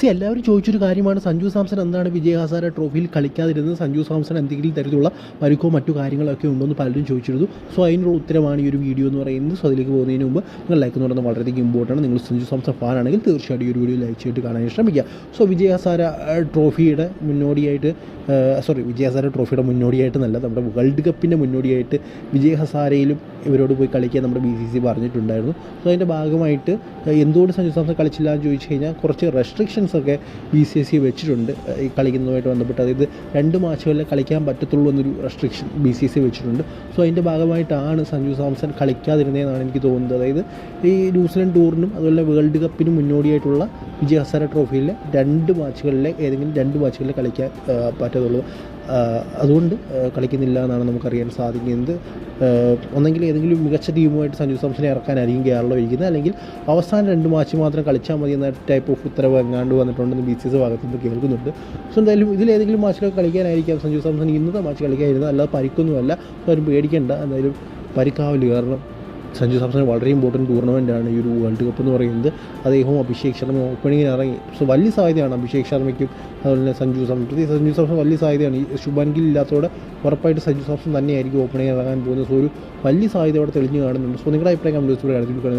C എല്ലാവരും ചോദിച്ചൊരു കാര്യമാണ്. സഞ്ജു സാംസൺ എന്താണ് വിജയ് ഹസാര ട്രോഫിയിൽ കളിക്കാതിരുന്നത്. സഞ്ജു സാംസൺ എന്തെങ്കിലും തരത്തിലുള്ള പരുക്കോ മറ്റു കാര്യങ്ങളൊക്കെ ഉണ്ടോ എന്ന് പലരും ചോദിച്ചിരുന്നു. സോ അതിനുള്ള ഉത്തരമാണ് ഈ ഒരു വീഡിയോ എന്ന് പറയുന്നത്. സോ അതിലേക്ക് പോകുന്നതിന് മുമ്പ് നിങ്ങൾ ലൈക്ക് എന്ന് പറയുന്നത് വളരെയധികം ഇമ്പോർട്ടന്റ് നിങ്ങൾ സഞ്ജു സാംസൺ ഫാൻ ആണെങ്കിൽ തീർച്ചയായിട്ടും ഈ ഒരു വീഡിയോ ലൈക്ക് ചെയ്തിട്ട് കാണാൻ ശ്രമിക്കുക. സോ വിജയ് ഹസാര ട്രോഫിയുടെ മുന്നോടിയായിട്ട് സോറി വിജയ് ഹസാര ട്രോഫിയുടെ മുന്നോടിയായിട്ട് നല്ല നമ്മുടെ വേൾഡ് കപ്പിന്റെ മുന്നോടിയായിട്ട് വിജയ് ഹസാരയിലും ഇവരോട് പോയി കളിക്കാൻ നമ്മുടെ ബി സി സി പറഞ്ഞിട്ടുണ്ടായിരുന്നു. സോ അതിന്റെ ഭാഗമായിട്ട് എന്തുകൊണ്ട് സഞ്ജു സാംസൺ കളിച്ചില്ല എന്ന് ചോദിച്ചു കഴിഞ്ഞാൽ കുറച്ച് റെസ്ട്രിക്ഷൻസ് ഒക്കെ ബി സി എസ് സി വെച്ചിട്ടുണ്ട്. ഈ കളിക്കുന്നതുമായിട്ട് ബന്ധപ്പെട്ട്. അതായത് രണ്ട് മാച്ചുകളിൽ കളിക്കാൻ പറ്റത്തുള്ളൂ എന്നൊരു restriction B C S C വെച്ചിട്ടുണ്ട്. സോ അതിന്റെ ഭാഗമായിട്ടാണ് സഞ്ജു സാംസൺ കളിക്കാതിരുന്നതെന്നാണ് എനിക്ക് തോന്നുന്നത്. അതായത് ഈ ന്യൂസിലൻഡ് ടൂറിനും അതുപോലെ വേൾഡ് കപ്പിനും മുന്നോടിയായിട്ടുള്ള വിജയ് ഹസാര ട്രോഫിയിലെ രണ്ട് മാച്ചുകളിലെ ഏതെങ്കിലും രണ്ട് മാച്ചുകളിൽ കളിക്കാൻ പറ്റത്തുള്ളൂ. അതുകൊണ്ട് കളിക്കുന്നില്ല എന്നാണ് നമുക്കറിയാൻ സാധിക്കുന്നത്. ഒന്നെങ്കിൽ ഏതെങ്കിലും മികച്ച ടീമുമായിട്ട് സഞ്ജു സാംസനെ ഇറക്കാനായിരിക്കും കേരളം ഇരിക്കുന്നത്. അല്ലെങ്കിൽ അവസാന രണ്ട് മാച്ച് മാത്രം കളിച്ചാൽ മതി എന്ന ടൈപ്പ് ഓഫ് ഉത്തരവ് എങ്ങാണ്ട് വന്നിട്ടുണ്ടെന്ന് ബി സി എസ് ഭാഗത്ത് നിന്ന് കേൾക്കുന്നുണ്ട്. സോ എന്തായാലും ഇതിലേതെങ്കിലും മാച്ചിലൊക്കെ കളിക്കാനായിരിക്കാം സഞ്ജു സാംസൺ ഇന്നത്തെ മാച്ച് കളിക്കാതിരുന്നത്. അല്ലാതെ പരിക്കൊന്നുമല്ല. അവരും പേടിക്കേണ്ട. എന്തായാലും പരിക്കാവില്ല കാരണം. സഞ്ജു സാംസൺ വളരെ ഇമ്പോർട്ടന്റ് ടൂർണമെന്റ് ആണ് ഈ ഒരു വേൾഡ് കപ്പ് എന്ന് പറയുന്നത്. അദ്ദേഹവും അഭിഷേക് ശർമ്മ ഓപ്പണിങ്ങിന് ഇറങ്ങി. സോ വലിയ സാധ്യതയാണ് അഭിഷേക് ശർമ്മയ്ക്കും അതുപോലെ തന്നെ സഞ്ജു സാംസൺ. പ്രത്യേകിച്ച് സഞ്ജു സാംസൺ വലിയ സാധ്യതയാണ്. ഈ ശുഭാൻ ഗിൽ ഇല്ലാത്തതോടെ ഉറപ്പായിട്ട് സഞ്ജു സാംസൺ തന്നെയായിരിക്കും ഓപ്പണിങ് ഇറങ്ങാൻ പോകുന്നത്. സോ ഒരു വലിയ സാധ്യത അവിടെ തെളിഞ്ഞു കാണുന്നുണ്ട്. സോ നിങ്ങളുടെ അഭിപ്രായം കമ്പ്യൂട്ടർ